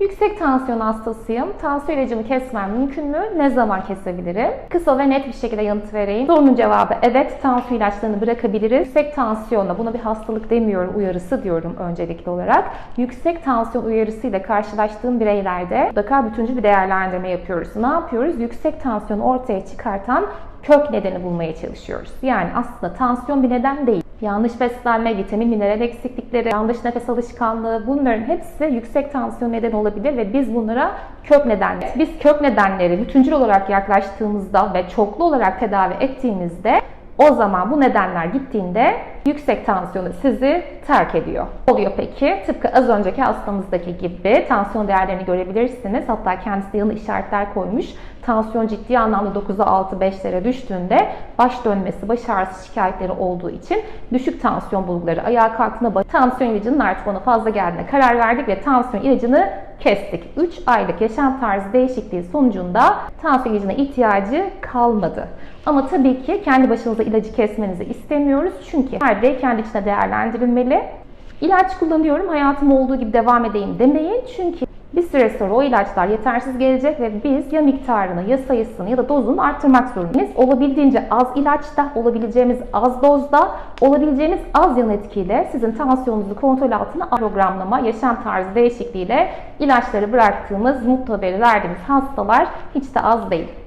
Yüksek tansiyon hastasıyım. Tansiyon ilacımı kesmem mümkün mü? Ne zaman kesebilirim? Kısa ve net bir şekilde yanıt vereyim. Sorunun cevabı evet. Tansiyon ilaçlarını bırakabiliriz. Yüksek tansiyonla, buna bir hastalık demiyorum, uyarısı diyorum öncelikli olarak. Yüksek tansiyon uyarısıyla karşılaştığım bireylerde mutlaka bütüncül bir değerlendirme yapıyoruz. Ne yapıyoruz? Yüksek tansiyonu ortaya çıkartan kök nedeni bulmaya çalışıyoruz. Yani aslında tansiyon bir neden değil. Yanlış beslenme, vitamin, mineral eksiklikleri, yanlış nefes alışkanlığı bunların hepsi yüksek tansiyon nedeni olabilir ve biz bunlara kök neden. Biz kök nedenleri bütüncül olarak yaklaştığımızda ve çoklu olarak tedavi ettiğimizde o zaman bu nedenler gittiğinde yüksek tansiyonu sizi terk ediyor. Oluyor peki? Tıpkı az önceki hastamızdaki gibi tansiyon değerlerini görebilirsiniz. Hatta kendisi yanı işaretler koymuş. Tansiyon ciddi anlamda 9'a 6 5'lere düştüğünde baş dönmesi, baş ağrısı şikayetleri olduğu için düşük tansiyon bulguları ayağa kalktığında tansiyon ilacının artık ona fazla geldiğine karar verdik ve tansiyon ilacını kestik. 3 aylık yaşam tarzı değişikliği sonucunda tansiyon ilacına ihtiyacı kalmadı. Ama tabii ki kendi başınıza ilacı kesmenizi istemiyoruz. Çünkü her birey kendi içine değerlendirilmeli. İlaç kullanıyorum, hayatım olduğu gibi devam edeyim demeyin. Çünkü bir süre sonra o ilaçlar yetersiz gelecek ve biz ya miktarını ya sayısını ya da dozunu arttırmak zorundayız. Olabildiğince az ilaçta, olabileceğimiz az dozda, olabileceğimiz az yan etkiyle sizin tansiyonunuzu kontrol altına al- programlama, yaşam tarzı değişikliğiyle ilaçları bıraktığımız, mutlu haberi verdiğimiz hastalar hiç de az değil.